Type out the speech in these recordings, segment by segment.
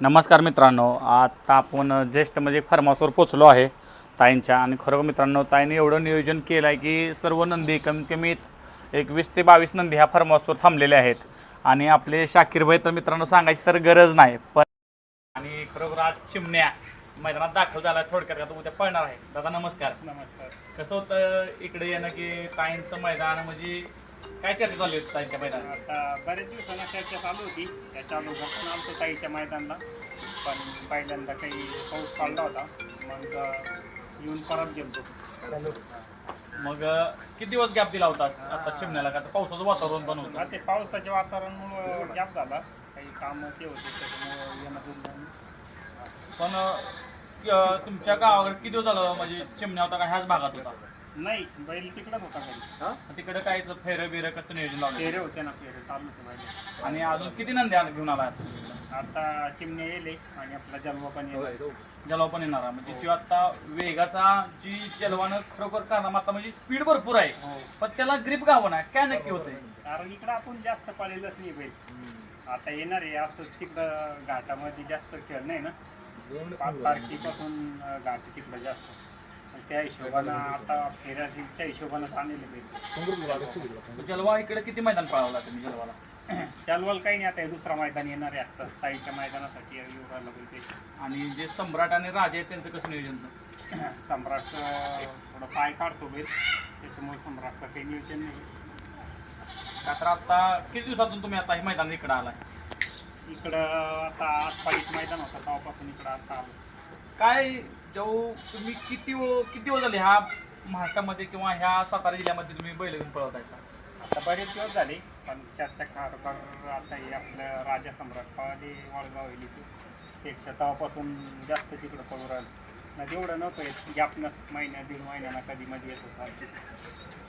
नमस्कार मित्रांनो आता आपण ज्येष्ठ म्हणजे फार्मासवर पोचलो आहे ताईंच्या. आणि खरोखर मित्रांनो ताईने एवढं नियोजन केलं आहे की सर्व नंदी कमीत कमी एक वीस ते बावीस नंदी ह्या फार्मासवर थांबलेले आहेत. आणि आपले शाकीरभाई तर मित्रांनो सांगायची तर गरज नाही. पण आणि खरोखर आज चिमण्या मैदानात दाखल झाला थोडक्यात आता उद्या पळणार आहे. दादा नमस्कार. नमस्कार. कसं होतं इकडे येणं की ताईंचं मैदान म्हणजे काय चर्चा चालू होती ताईंच्या मैदानात? आता बरेच दिवसांना चर्चा चालू होती. त्याच्या अगोदर पण आमचं ताईच्या मैदानला. पण पहिल्यांदा काही पाऊस पडला होता. मग अं, येऊन परत गेलो मग अं, किती दिवस गॅप दिला होता? आता चिमण्याला का? तर पावसाचं वातावरण पण होतं. ते पावसाच्या वातावरणामुळं गॅप झाला. काही कामं ते होते त्याच्यामुळं येणं जुळणं नाही. पण अं, तुमच्या गावाकडे किती दिवस झालं? म्हणजे चिमण्या होता का ह्याच भागात होता? नाही बैल तिकडंच होता घरी तिकडे काय फेरं बिरं कसं नियोजन लावलं? फेरे होते ना फेरे चालू होते बैल. आणि अजून किती नंदी आले घेऊन आला? आता चिमणे येले आणि आपला जन्म पण येईल. जलवा पण येणार आहे. म्हणजे ती आता वेगाचा जी जलवानं खरोखर कारण आता म्हणजे स्पीड भरपूर आहे. हो. पण त्याला ग्रीप गावं ना काय नक्की होते कारण इकडं आपण जास्त पाळलेलंच नाही बैल. आता येणार आहे असं तिकडं घाटामध्ये जास्त खेळ नाही ना? पाच तारखेपासून अं, घाट तिकडं जास्त. त्या हिशोबानं आता फेऱ्याच्या हिशोबानं आणलेले बैल जलवा इकडे किती मैदान पळावला तुम्ही जलवाला चालवाल काही नाही आता हे दुसरा मैदान येणार आहे आता साईच्या मैदानासाठी बैल ते आणि जे सम्राट आणि राजे आहेत त्यांचं कसं नियोजन सम्राट थोडं पाय काढतो बैल. त्याच्यामुळे सम्राटचं काही नियोजन नाही. का तर आता किती दिवसातून तुम्ही आता हे मैदान इकडे आलाय? इकडं आता पाळीच मैदान होतं तेव्हापासून इकडं आता आलो काय जेव्हा तुम्ही किती व- किती दिवस झाले ह्या महाराष्ट्रामध्ये किंवा ह्या सातारा जिल्ह्यामध्ये तुम्ही बैल घेऊन पळवतायचा आता बरेच दिवस झाले पण चर्चा कारभार आता हे आपलं राजा सम्राट पळाले वळगाव हिलीचे पेक्षा तेव्हापासून जास्त तिकडं पळू राहिलं. ना तेवढं नव्हतं येत गॅपनं महिन्या दीड महिन्याला कधी मध्ये येत होता.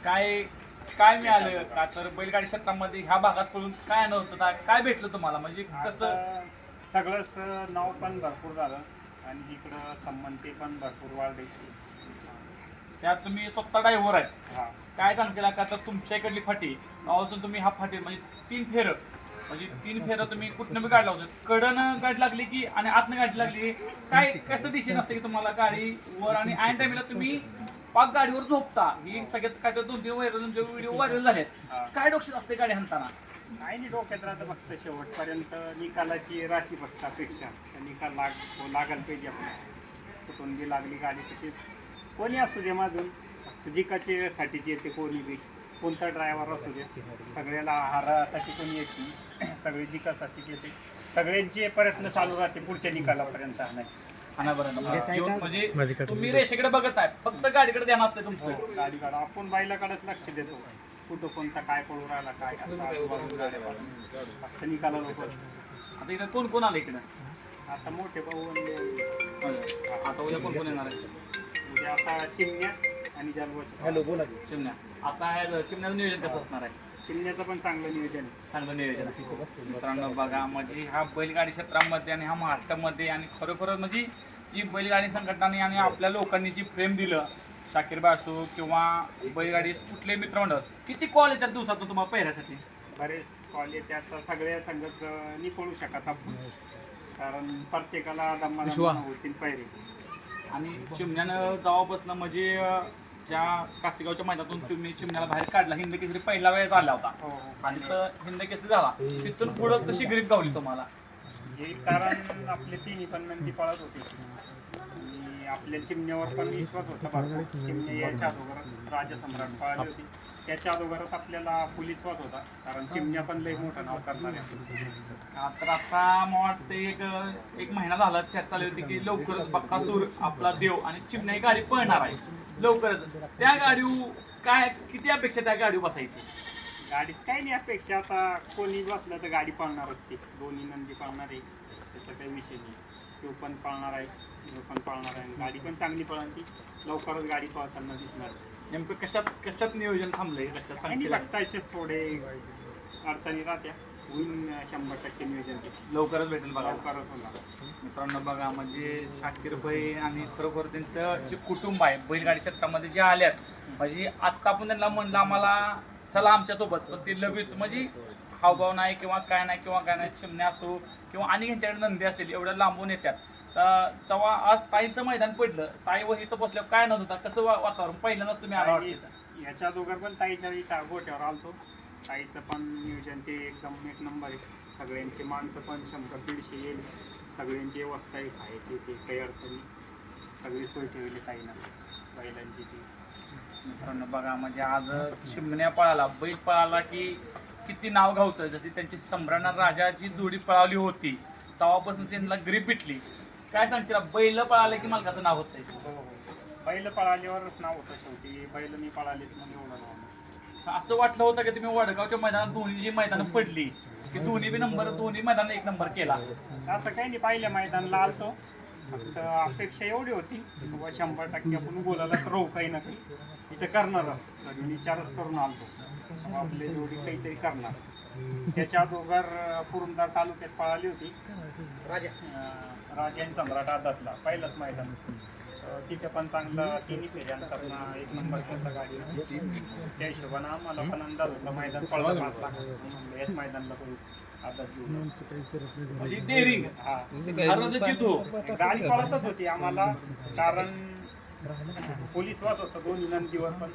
काय काय मिळालं? का तर बैलगाडी क्षेत्रामध्ये ह्या भागात पळून काय नव्हतं काय भेटलं तुम्हाला? म्हणजे कसं आता सगळंच नाव पण भरपूर झालं. आणि इकडं संबंधी पण भरपूर वाढले त्यात तुम्ही स्वतः ड्रायव्हर आहे. हा. काय सांगशील का? तर तुमच्या इकडली फाटी पासून तुम्ही हा फाटी म्हणजे तीन फेर. म्हणजे तीन फेरं तुम्ही कुठनं बी काढला होतं. कडनं गाडी लागली की आणि आतनं गाडी लागली काय कसं दिशेन असते की तुम्हाला गाडी वर आणि ऐन टाइमला तुम्ही पाक गाडीवर झोपता. ही सगळ्यात काय तर दोन तीन व्हायरल व्हिडिओ व्हायरल झालेत. हा. काय डोक्यात असते गाडी हाणताना? नाही नाही डोक्यात राहतं फक्त शेवटपर्यंत. निकालाची राशी फक्त अपेक्षा. तर निकाल लाग तो लागायला पाहिजे आपल्याला. कुठून बी लागली गाडी तिथे. कोणी असू दे माझून जिकाचे साठीची येते कोणी बी. कोणता ड्रायव्हर असू दे. सगळ्याला हारासाठी कोणी येते सगळे जिकासाठी येते सगळ्यांचे प्रयत्न चालू राहते पुढच्या निकालापर्यंत आणायचे. म्हणजे तुम्ही रेषेकडे बघत आहे. फक्त गाडीकडे ध्यान असते तुमचं. गाडी काढा आपण बैलाकडेच लक्ष देतो. कुठं कोणता काय पळू राहिला काय आता आजूबाजूला. फक्त निकाला लोक आता इकडे कोण कोण आलं इकडे? आता मोठे भाऊ आणि आता उद्या कोण कोण येणार आहे? उद्या आता चिमण्या आणि जलवाची चिमण्या. आता ह्या चिमण्याचं नियोजन कसं असणार आहे? चिमण्याचं पण चांगलं नियोजन आहे. चांगलं नियोजन आहे. मित्रांनो बघा म्हणजे ह्या बैलगाडी क्षेत्रामध्ये आणि ह्या महाराष्ट्रामध्ये आणि खरोखर म्हणजे जी बैलगाडी संघटनाने आणि आपल्या लोकांनी जी प्रेम दिलं शाकीर बासू किंवा बैलगाडी कुठले मित्रमंडळ किती कॉल येतात दिवसातून तुम्हाला पहिऱ्यासाठी? बरेच कॉल येते आता सगळ्या संगत नाही पळू शकत आपण. कारण प्रत्येकाला दम्माला होतील पाहिजे आणि चिमण्यानं जेव्हापासून म्हणजे ज्या कासेगावच्या मैदानातून तुम्ही चिमण्याला बाहेर काढला हिंद केसरी पहिला वेळेस आला होता. हो. हो आणि तर हिंद केसरी झाला. तिथून पुढं कशी ग्रीप गावली तुम्हाला? हे कारण आपले तिन्ही पण नंदी पळत होते. आणि आपल्या चिमण्यावर पण विश्वास होता भरपूर. चिमणे याच्या अगोदर राजा सम्राट पळाली होती. त्याच्या अगोदरच आपल्याला फुल विश्वास होता. कारण चिमण्या पण लई मोठं नाव करणार. तर आता मला वाटतं एक एक महिना झाला चर्चा चालू होती की लवकरच बक्कासूर आपला देव आणि चिमण्या ही गाडी पळणार आहे. लवकरच. त्या गाडी काय किती अपेक्षा त्या गाडी बसायची? गाडीत काही नाही अपेक्षा. आता कोणी बसलं तर गाडी पळणारच ती. दोन्ही नंदी पळणार आहे. त्याचा काही विषय नाही. तो पण पळणार आहे. तो पण पळणार आहे. गाडी पण चांगली पळणार ती. लवकरच गाडी पळताना दिसणार. नेमकं कशात कशात नियोजन थांबलंय? कशात आणि सांगशील लागतायचेच थोडे अडचणी राहत्या. होईल शंभर टक्के नियोजन लवकरच भेटेल बघा. लवकरच होणार. मित्रांनो बघा म्हणजे शाकीर भाई आणि खरोखर त्यांचं जे कुटुंब आहे बैलगाडी क्षेत्रामध्ये जे आल्यात म्हणजे आत्ता आपण त्यांना म्हणलं आम्हाला चला आमच्यासोबत. पण ती लगेच म्हणजे हावभाव नाही किंवा काय नाही किंवा काय नाही चिमण्या असो किंवा आणि ह्यांच्याकडे नंदी असेल एवढ्या लांबून येतात. तर तेव्हा आज ताईचं मैदान पडलं. ताई व इथं बसल्यावर काय नव्हतं होता कसं वा- वातावरण? पहिल्यांदाच तुम्ही आला वाटतं याच्या अगोदर पण ताईच्या गोट्यावर आलतो. ताईचं पण नियोजन ते एकदम एक नंबर आहे. सगळ्यांची माणसं पण शंभर दीडशे येईल. सगळ्यांची व्यवस्था आहे खायची ते काही अडचणी सगळी सोय ठेवली ताईनं बैलांची ती. मित्रांनो बघा म्हणजे आज चिमण्या पळाला. बैल पळाला की किती नाव घावतं जशी त्यांची सम्राट राजाची जोडी पळावली होती तेव्हापासून त्यांना ग्रीप भेटली काय सांगशील? बैल पळाले की मालकाचं नाव होतंय? हो हो. बैल पळाल्यावरच नाव होतं शेवटी. बैल मी पळाली म्हणून एवढं नाव नाही. असं वाटलं होतं की तुम्ही वडगावच्या मैदानात दोन्ही जी मैदानं पडली की दोन्ही बी नंबर दोन्ही मैदान एक नंबर केला? असं काही नाही. पहिल्या मैदानला आलतो. फक्त अपेक्षा एवढी होती की बाबा शंभर टक्के आपण बोलायला राहू काही ना काही. इथं करणारच तरी विचारच करून आलतो. आपली एवढी काहीतरी करणार. त्याच्या अगोदर पुरंदर तालुक्यात पळाली होती. राजा. आणि सम्राट आदातला पहिलंच मैदान तिथे पण चांगलं तिन्ही फेऱ्यांचा पण एक नंबर केला गाडी. त्या हिशोबानं आम्हाला पण अंदाज होता मैदान पळवा याच मैदानला करू म्हणजे डेअरिंग हा. गाडी पळतच होती आम्हाला. कारण पोलीस वाच होतं दोन्ही नंदीवर पण.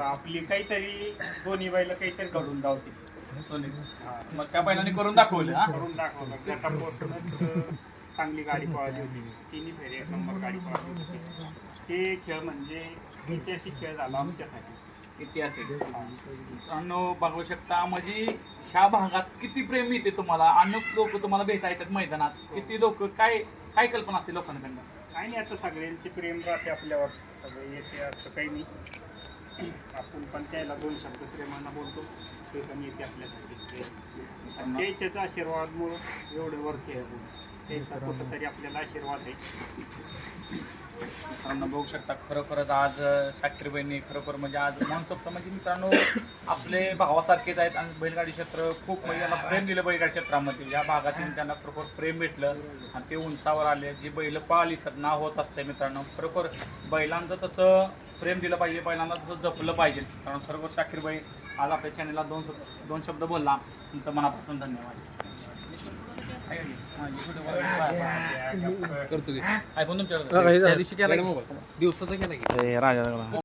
आपली काहीतरी दोन्ही बैल काहीतरी घडून जावती हा. मग त्या बैलांनी करून दाखवलं हा? करून दाखवलं. गटापोटूनच चांगली गाडी पळाली होती. तिन्ही फेरी एक नंबर गाडी पळाली होती. ते खेळ म्हणजे ऐतिहासिक खेळ झाला आमच्यासाठी. असेल मित्रांनो बघू शकता म्हणजे ह्या भागात किती प्रेम येते तुम्हाला? अनेक लोक तुम्हाला भेटा येतात मैदानात. किती लोक? काय काय कल्पना असते लोकांकडनं काही नाही आता सगळ्यांचे प्रेम राहते आपल्यावर. सगळे येते असं काही नाही. आपण पण त्याला दोन शब्द प्रेमानं बोलतो. ते पण येते आपल्यासाठी. आणि त्याच्याच आशीर्वादमुळं एवढे वरती आहे. आपण त्यांचा कुठंतरी आपल्याला आशीर्वाद आहे. मित्रांनो बघू शकता खरोखरच आज साखरीबाईंनी खरोखर म्हणजे आज मनसोक्त म्हणजे मित्रांनो आपले भावासारखेच आहेत आणि बैलगाडी क्षेत्र खूप म्हणजे त्यांना प्रेम दिलं बैलगाडी क्षेत्रामध्ये. या भागातील त्यांना खरोखर प्रेम भेटलं आणि ते उंचावर आले. जी बैल पाळली तर नाव होत असते मित्रांनो. खरोखर बैलांचं तसं प्रेम दिलं पाहिजे बैलांना तसं जपलं पाहिजे. कारण खरोखर शाकीरबाई आज आपल्या चॅनलला दोन दोन शब्द बोलला. तुमचं मनापासून धन्यवाद आहे का नाही? हा, YouTube वर- करतो की. iPhone तुमच्याकडे त्या दिवशी केला दिवसाचा केला की राजा